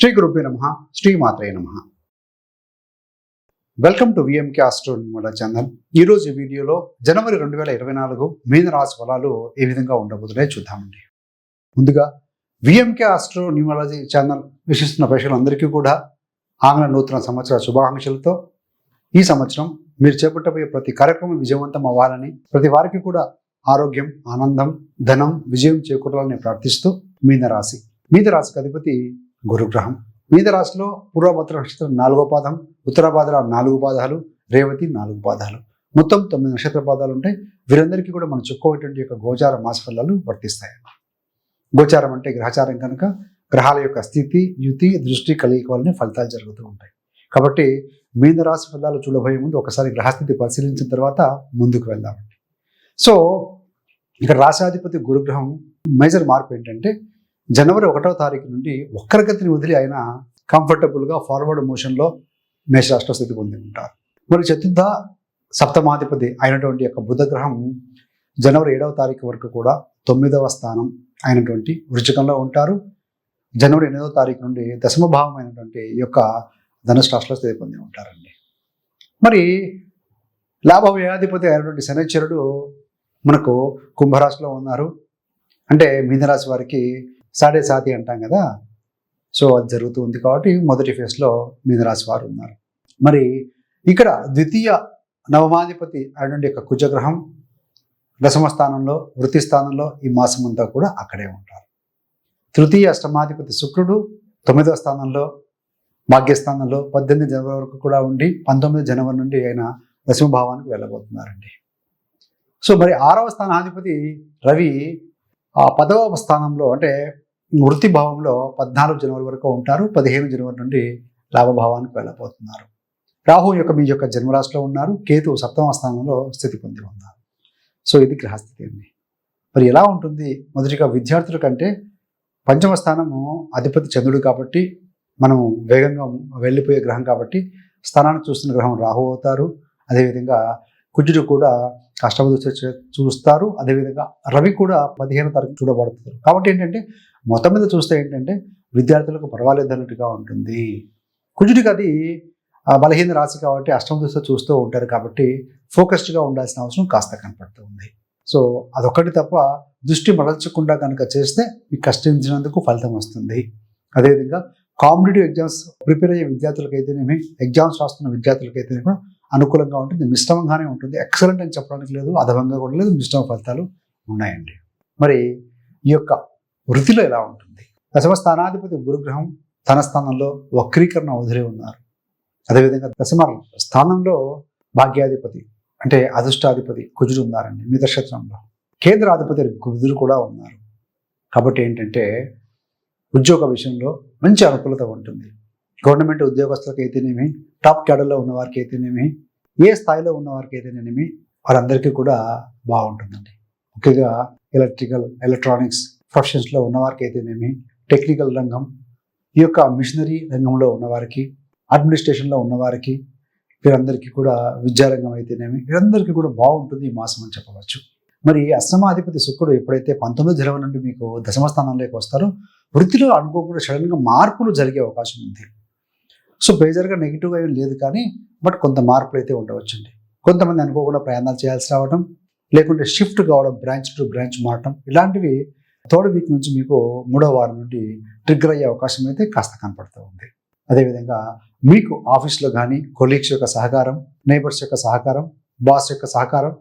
శ్రీ గురుభ్య నమ శ్రీమాత్రే నమ. Welcome to VMK astronumerology channel ఈరోజు వీడియోలో జనవరి రెండు వేల ఇరవై నాలుగు మీన రాశి ఫలాలు ఏ విధంగా ఉండబోతున్నాయో చూద్దామండి. ముందుగా విఎంకే ఆస్ట్రో న్యూమాలజీ ఛానల్ విశిస్తున్న ప్రేక్షకులందరికీ కూడా ఆంగ్ల నూతన సంవత్సర శుభాకాంక్షలతో ఈ సంవత్సరం మీరు చేపట్టబోయే ప్రతి కార్యక్రమం విజయవంతం అవ్వాలని ప్రతి వారికి కూడా ఆరోగ్యం ఆనందం ధనం విజయం చేకూరాలని ప్రార్థిస్తూ మీన రాశి మీన రాశికి అధిపతి గురుగ్రహం. మీద రాశిలో పూర్వభద్ర నక్షత్రం నాలుగో పాదం ఉత్తరాభాద్ర నాలుగు పాదాలు రేవతి నాలుగు పాదాలు. మొత్తం తొమ్మిది నక్షత్ర పాదాలు ఉంటాయి వీరందరికీ కూడా మనం చుక్కోటువంటి యొక్క గోచార మాస ఫలాలు వర్తిస్తాయి. గోచారం అంటే గ్రహచారం కనుక గ్రహాల యొక్క స్థితి యుతి దృష్టి కలిగి వల్లనే ఫలితాలు జరుగుతూ ఉంటాయి. కాబట్టి మీన రాశి ఫలాలు చూడబోయే ముందు ఒకసారి గ్రహస్థితి పరిశీలించిన తర్వాత ముందుకు వెళ్దామండి. సో ఇక్కడ రాశాధిపతి గురుగ్రహం మేజర్ మార్పు ఏంటంటే జనవరి ఒకటో తారీఖు నుండి వక్రగతిని వదిలి ఆయన కంఫర్టబుల్గా ఫార్వర్డ్ మోషన్లో మేషరాష్ట్ర స్థితి పొంది ఉంటారు. మరి చతుర్థ సప్తమాధిపతి అయినటువంటి యొక్క బుధగ్రహం జనవరి ఏడవ తారీఖు వరకు కూడా తొమ్మిదవ స్థానం అయినటువంటి వృచ్చికంలో ఉంటారు. జనవరి ఎనిమిదవ తారీఖు నుండి దశమ భావం అయినటువంటి ఈ యొక్క ధనుసు రాష్ట్రంలో స్థితి పొంది ఉంటారండి. మరి లాభ వ్యయాధిపతి అయినటువంటి శనిచరుడు మనకు కుంభరాశిలో ఉన్నారు. అంటే మీనరాశి వారికి సాడే సాతి అంటాం కదా. సో అది జరుగుతూ ఉంది కాబట్టి మొదటి ఫేజ్లో మీనరాశి వారు ఉన్నారు. మరి ఇక్కడ ద్వితీయ నవమాధిపతి అయినటువంటి యొక్క కుజగ్రహం దశమ స్థానంలో వృత్తి స్థానంలో ఈ మాసం అంతా కూడా అక్కడే ఉంటారు. తృతీయ అష్టమాధిపతి శుక్రుడు తొమ్మిదవ స్థానంలో భాగ్యస్థానంలో పద్దెనిమిది జనవరి వరకు కూడా ఉండి పంతొమ్మిది జనవరి నుండి ఆయన దశమ భావానికి వెళ్ళబోతున్నారండి. సో మరి ఆరవ స్థానాధిపతి రవి ఆ పదవ స్థానంలో అంటే వృత్తి భావంలో పద్నాలుగు జనవరి వరకు ఉంటారు. పదిహేను జనవరి నుండి లాభభావానికి వెళ్ళబోతున్నారు. రాహు యొక్క మీ యొక్క జన్మరాశిలో ఉన్నారు. కేతు సప్తమ స్థానంలో స్థితి పొంది ఉన్నారు. సో ఇది గ్రహస్థితి అండి. మరి ఎలా ఉంటుంది? మొదటిగా విద్యార్థుల కంటే పంచమ స్థానము అధిపతి చంద్రుడు కాబట్టి మనము వేగంగా వెళ్ళిపోయే గ్రహం కాబట్టి స్థానాన్ని చూస్తున్న గ్రహం రాహు అవుతారు. అదేవిధంగా కుజుడు కూడా అష్టమ దృష్టి చూస్తారు. అదేవిధంగా రవి కూడా పదిహేను తారీఖు చూడబడుతుంది. కాబట్టి ఏంటంటే మొత్తం మీద చూస్తే ఏంటంటే విద్యార్థులకు పర్వాలేదు అన్నట్టుగా ఉంటుంది. కుజుడికి అది బలహీన రాశి కాబట్టి అష్టమ దృష్టి చూస్తూ ఉంటారు కాబట్టి ఫోకస్డ్గా ఉండాల్సిన అవసరం కాస్త కనపడుతుంది సో అదొకటి తప్ప దృష్టి మరల్చకుండా కనుక చేస్తే మీకు కష్టించినందుకు ఫలితం వస్తుంది. అదేవిధంగా కాంపిటేటివ్ ఎగ్జామ్స్ ప్రిపేర్ అయ్యే విద్యార్థులకైతేనేమి ఎగ్జామ్స్ రాస్తున్న విద్యార్థులకైతేనే కూడా అనుకూలంగా ఉంటుంది మిశ్రమంగానే ఉంటుంది. ఎక్సలెంట్ అని చెప్పడానికి లేదు అధమంగా కూడా లేదు మిశ్రమ ఫలితాలు ఉన్నాయండి. మరి ఈ యొక్క వృత్తిలో ఎలా ఉంటుంది? దశమ స్థానాధిపతి గురుగ్రహం తన స్థానంలో వక్రీకరణ వదిలి ఉన్నారు. అదేవిధంగా దశమ స్థానంలో భాగ్యాధిపతి అంటే అదృష్టాధిపతి కుజుడు ఉన్నారండి మీ నక్షత్రంలో కేంద్రాధిపతి కుజుడు కూడా ఉన్నారు. కాబట్టి ఏంటంటే ఉద్యోగ విషయంలో మంచి అనుకూలత ఉంటుంది. గవర్నమెంట్ ఉద్యోగస్తులకు అయితేనేమి టాప్ క్యాడర్లో ఉన్న వారికి అయితేనేమి ఏ స్థాయిలో ఉన్న వారికి అయితేనేమి వారందరికీ కూడా బాగుంటుందండి. ముఖ్యంగా ఎలక్ట్రికల్ ఎలక్ట్రానిక్స్ ప్రొఫెషన్స్లో ఉన్న వారికి అయితేనేమి టెక్నికల్ రంగం ఈ యొక్క మిషనరీ రంగంలో ఉన్నవారికి అడ్మినిస్ట్రేషన్లో ఉన్నవారికి వీరందరికీ కూడా విద్యారంగం అయితేనేమి వీరందరికీ కూడా బాగుంటుంది ఈ మాసం అని చెప్పవచ్చు. మరి అష్టమాధిపతి శుక్రుడు ఎప్పుడైతే పంతొమ్మిది జనవరి నుండి మీకు దశమ స్థానంలోకి వస్తారో వృత్తిలో అనుకోకుండా సడన్గా మార్పులు జరిగే అవకాశం ఉంది. సో మేజర్గా నెగిటివ్గా ఏం లేదు కానీ బట్ కొంత మార్పులు అయితే ఉండవచ్చండి. కొంతమంది అనుకోకుండా ప్రయాణాలు చేయాల్సి రావడం లేకుంటే షిఫ్ట్ కావడం బ్రాంచ్ టు బ్రాంచ్ మారటం ఇలాంటివి థర్డ్ వీక్ నుంచి మీకు మూడో వారం నుండి ట్రిగ్గర్ అయ్యే అవకాశం అయితే కాస్త కనపడుతూ ఉంది. అదేవిధంగా మీకు ఆఫీస్లో కానీ కొలీగ్స్ యొక్క సహకారం నైబర్స్ యొక్క సహకారం బాస్ యొక్క సహకారం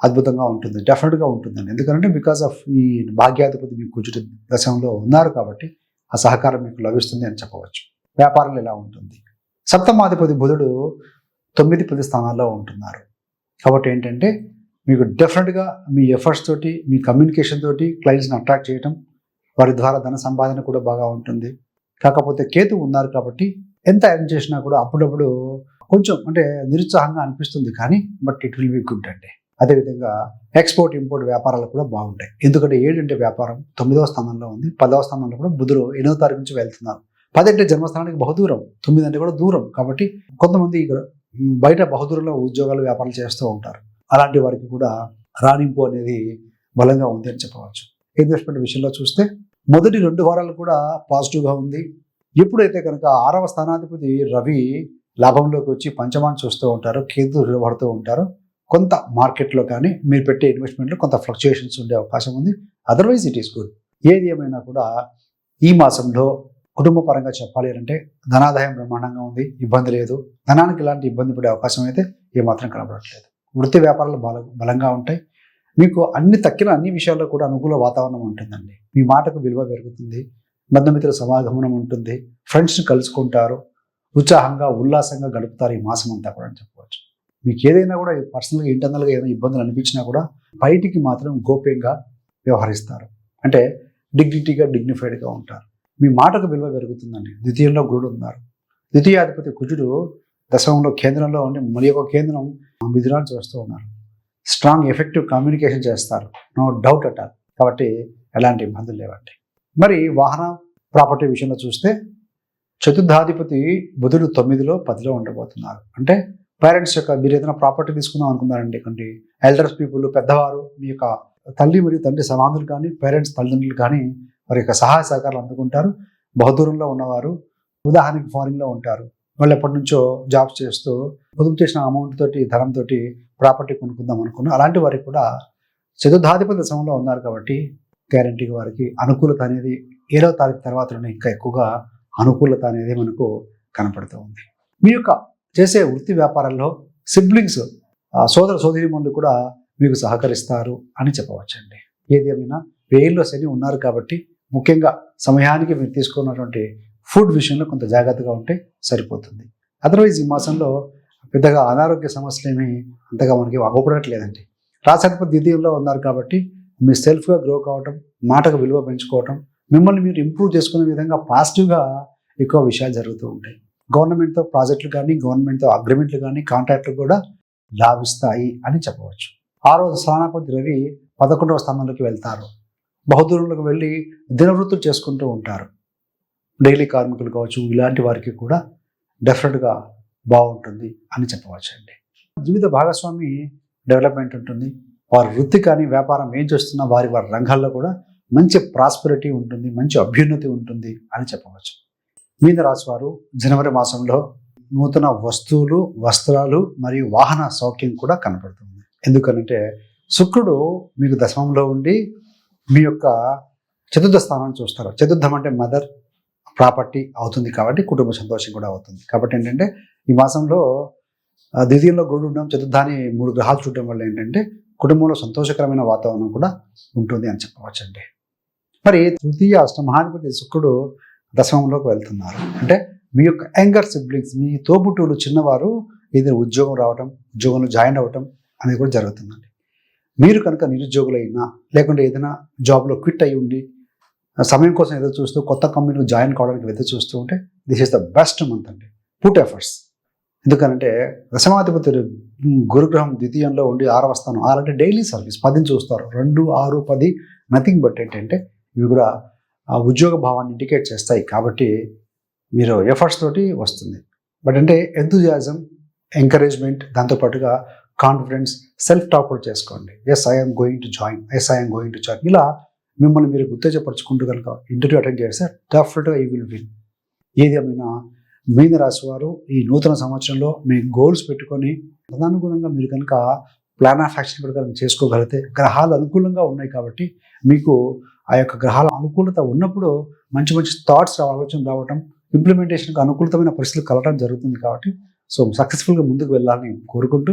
అద్భుతంగా ఉంటుంది. డెఫినెట్గా ఉంటుందండి. ఎందుకంటే బికాస్ ఆఫ్ ఈ భాగ్యాధిపతి మీకు కుజుడు దశంలో ఉన్నారు కాబట్టి ఆ సహకారం మీకు లభిస్తుంది అని చెప్పవచ్చు. వ్యాపారంలో ఎలా ఉంటుంది. సప్తమాధిపతి బుధుడు తొమ్మిది పది స్థానాల్లో ఉంటున్నారు. కాబట్టి ఏంటంటే మీకు డెఫినెట్గా మీ ఎఫర్ట్స్ తోటి మీ కమ్యూనికేషన్ తోటి క్లయింట్స్ని అట్రాక్ట్ చేయటం వారి ద్వారా ధన సంపాదన కూడా బాగా ఉంటుంది. కాకపోతే కేతు ఉన్నారు కాబట్టి ఎంత ఎర్న్ చేసినా కూడా అప్పుడప్పుడు కొంచెం అంటే నిరుత్సాహంగా అనిపిస్తుంది కానీ but it will be good అండి. అదేవిధంగా ఎక్స్పోర్ట్ ఇంపోర్ట్ వ్యాపారాలు కూడా బాగుంటాయి. ఎందుకంటే ఏడంటే వ్యాపారం తొమ్మిదవ స్థానంలో ఉంది పదవ స్థానంలో కూడా బుధుడు ఎనిమిదో తారీఖు నుంచి వెళ్తున్నారు. పది జన్మస్థానానికి బహుదూరం తొమ్మిది అంటే కూడా దూరం. కాబట్టి కొంతమంది ఇక్కడ బయట బహుదూరంలో ఉద్యోగాలు వ్యాపారాలు చేస్తూ ఉంటారు. అలాంటి వారికి కూడా రాణింపు అనేది బలంగా ఉంది అని చెప్పవచ్చు. ఇన్వెస్ట్మెంట్ విషయంలో చూస్తే మొదటి రెండు వారాలు కూడా పాజిటివ్గా ఉంది. ఎప్పుడైతే కనుక ఆరవ స్థానాధిపతి రవి లాభంలోకి వచ్చి పంచమాన్ని చూస్తూ ఉంటారు కేతు పడుతూ ఉంటారు. కొంత మార్కెట్లో కానీ మీరు పెట్టే ఇన్వెస్ట్మెంట్లో కొంత ఫ్లక్చుయేషన్స్ ఉండే అవకాశం ఉంది. అదర్వైజ్ ఇట్ ఈస్ గుడ్ ఏది ఏమైనా కూడా ఈ మాసంలో కుటుంబ పరంగా చెప్పాలి అంటే ధనాదాయం బ్రహ్మాండంగా ఉంది ఇబ్బంది లేదు. ధనానికి ఇలాంటి ఇబ్బంది పడే అవకాశం అయితే ఏమాత్రం కనబడట్లేదు. వృత్తి వ్యాపారాలు బల బలంగా ఉంటాయి. మీకు అన్ని తక్కిన అన్ని విషయాల్లో కూడా అనుకూల వాతావరణం ఉంటుందండి. మీ మాటకు విలువ పెరుగుతుంది. బంధుమిత్రుల సమాగమనం ఉంటుంది. ఫ్రెండ్స్ని కలుసుకుంటారు. ఉత్సాహంగా ఉల్లాసంగా గడుపుతారు ఈ మాసం అంతా కూడా అని చెప్పవచ్చు. మీకు ఏదైనా కూడా పర్సనల్గా ఇంటర్నల్గా ఏదైనా ఇబ్బందులు అనిపించినా కూడా బయటికి మాత్రం గోప్యంగా వ్యవహరిస్తారు. అంటే డిగ్నిటీగా డిగ్నిఫైడ్గా ఉంటారు. మీ మాటకు విలువ పెరుగుతుందండి. ద్వితీయంలో గురుడు ఉన్నారు. ద్వితీయాధిపతి కుజుడు దశమంలో కేంద్రంలో ఉండి మరి ఒక కేంద్రం మిథునాన్ని చూస్తూ ఉన్నారు. స్ట్రాంగ్ ఎఫెక్టివ్ కమ్యూనికేషన్ చేస్తారు. నో డౌట్ అట కాబట్టి ఎలాంటి ఇబ్బందులు లేవండి. మరి వాహన ప్రాపర్టీ విషయంలో చూస్తే చతుర్థాధిపతి బుధుడు తొమ్మిదిలో పదిలో ఉండబోతున్నారు అంటే పేరెంట్స్ యొక్క మీరు ఏదైనా ప్రాపర్టీ తీసుకుందాం అనుకున్నారండి. కొన్ని ఎల్డర్స్ పీపుల్ పెద్దవారు మీ యొక్క తల్లి మరియు తండ్రి సమాధులు కానీ పేరెంట్స్ తల్లిదండ్రులు కానీ వారి యొక్క సహాయ సహకారాలు అందుకుంటారు. బహుదూరంలో ఉన్నవారు ఉదాహరణకి ఫారిన్లో ఉంటారు. వాళ్ళు ఎప్పటి నుంచో జాబ్స్ చేస్తూ పొదుపు చేసిన అమౌంట్ తోటి ధనంతో ప్రాపర్టీ కొనుక్కుందాం అనుకున్నాం అలాంటి వారికి కూడా చతుర్థాధిపతి సమయంలో ఉన్నారు కాబట్టి గ్యారంటీగా వారికి అనుకూలత అనేది ఏడవ తారీఖు తర్వాతలోనే ఇంకా ఎక్కువగా అనుకూలత అనేది మనకు కనపడుతూ ఉంది. మీ యొక్క చేసే వృత్తి వ్యాపారాల్లో సిబ్లింగ్స్ సోదర సోదరిమణులు కూడా మీకు సహకరిస్తారు అని చెప్పవచ్చండి. ఏది ఏమైనా వేయిల్లో శని ఉన్నారు కాబట్టి ముఖ్యంగా సమయానికి మీరు తీసుకున్నటువంటి ఫుడ్ విషయంలో కొంత జాగ్రత్తగా ఉంటే సరిపోతుంది. అదర్వైజ్ ఈ మాసంలో పెద్దగా అనారోగ్య సమస్యలు ఏమి అంతగా మనకి అగపడట్లేదండి రాసాధిపతి ద్వితీయంలో ఉన్నారు కాబట్టి మీ సెల్ఫ్గా గ్రో కావటం మాటకు విలువ పెంచుకోవటం మిమ్మల్ని మీరు ఇంప్రూవ్ చేసుకునే విధంగా పాజిటివ్గా ఎక్కువ విషయాలు జరుగుతూ ఉంటాయి. గవర్నమెంట్తో ప్రాజెక్టులు కానీ గవర్నమెంట్తో అగ్రిమెంట్లు కానీ కాంట్రాక్ట్లు కూడా లాభిస్తాయి అని చెప్పవచ్చు. ఆ రోజు స్థానాపతి రవి పదకొండవ స్థానంలోకి వెళ్తారు. బహుదూరంలోకి వెళ్ళి దినవృత్తులు చేసుకుంటూ ఉంటారు. డైలీ కార్మికులు కావచ్చు ఇలాంటి వారికి కూడా డెఫినెట్గా బాగుంటుంది అని చెప్పవచ్చు అండి జీవిత భాగస్వామి డెవలప్మెంట్ ఉంటుంది. వారి వృత్తి కానీ వ్యాపారం ఏం చేస్తున్నా వారి వారి రంగాల్లో కూడా మంచి ప్రాస్పరిటీ ఉంటుంది మంచి అభ్యున్నతి ఉంటుంది అని చెప్పవచ్చు. మీన రాశి వారు జనవరి మాసంలో నూతన వస్తువులు వస్త్రాలు మరియు వాహన సౌఖ్యం కూడా కనపడుతుంది. ఎందుకనంటే శుక్రుడు మీకు దశమంలో ఉండి మీ యొక్క చతుర్థ స్థానాన్ని చూస్తారు. చతుర్థం అంటే మదర్ ప్రాపర్టీ అవుతుంది కాబట్టి కుటుంబ సంతోషం కూడా అవుతుంది. కాబట్టి ఏంటంటే ఈ మాసంలో ద్వితీయంలో గురుడు ఉండడం చతుర్థాన్ని మూడు గ్రహాలు చూడడం వల్ల ఏంటంటే కుటుంబంలో సంతోషకరమైన వాతావరణం కూడా ఉంటుంది అని చెప్పవచ్చండి. మరి తృతీయ అష్టమహాధిపతి శుక్రుడు దశమంలోకి వెళ్తున్నారు. అంటే మీ యొక్క యంగర్ సిబ్లింగ్స్ మీ తోబుట్టువులు చిన్నవారు ఏదైనా ఉద్యోగం రావటం ఉద్యోగంలో జాయిన్ అవ్వటం అనేది కూడా జరుగుతుందండి. మీరు కనుక నిరుద్యోగులైనా లేకుంటే ఏదైనా జాబ్లో క్విట్ అయి ఉండి సమయం కోసం ఎదురు చూస్తూ కొత్త కంపెనీలో జాయిన్ కావడానికి ఎదురు చూస్తూ ఉంటే this is the best month అండి. పుట్ ఎఫర్ట్స్ ఎందుకనంటే దశమాధిపతి గురుగ్రహం ద్వితీయంలో ఉండి ఆరవ స్థానం ఆరంటే డైలీ సర్వీస్ పదిని చూస్తారు. రెండు ఆరు పది నథింగ్ బట్ ఏంటంటే ఇవి కూడా ఆ ఉద్యోగ భావాన్ని ఇండికేట్ చేస్తాయి. కాబట్టి మీరు ఎఫర్ట్స్ తోటి వస్తుంది. బట్ అంటే ఎంతూజియాజం ఎంకరేజ్మెంట్ దాంతోపాటుగా కాన్ఫిడెన్స్ సెల్ఫ్ టాక్ కూడా చేసుకోండి. Yes I'm going to join yes I'm going to join ఇలా మిమ్మల్ని మీరు ఉత్తేజపరచుకుంటూ కనుక ఇంటర్వ్యూ అటెండ్ చేస్తే డెఫినెట్గా ఈ విల్ విన్ ఏది ఏమైనా మీన రాశి వారు ఈ నూతన సంవత్సరంలో మీ గోల్స్ పెట్టుకొని తదనుగుణంగా మీరు కనుక ప్లాన్ ఆఫ్ యాక్షన్ ప్రకారం చేసుకోగలిగితే గ్రహాలు అనుకూలంగా ఉన్నాయి కాబట్టి మీకు ఆ యొక్క గ్రహాల అనుకూలత ఉన్నప్పుడు మంచి మంచి థాట్స్ ఆలోచన రావటం ఇంప్లిమెంటేషన్కి అనుకూలతమైన పరిస్థితులు కలగడం జరుగుతుంది కాబట్టి సో సక్సెస్ఫుల్గా ముందుకు వెళ్ళాలని కోరుకుంటూ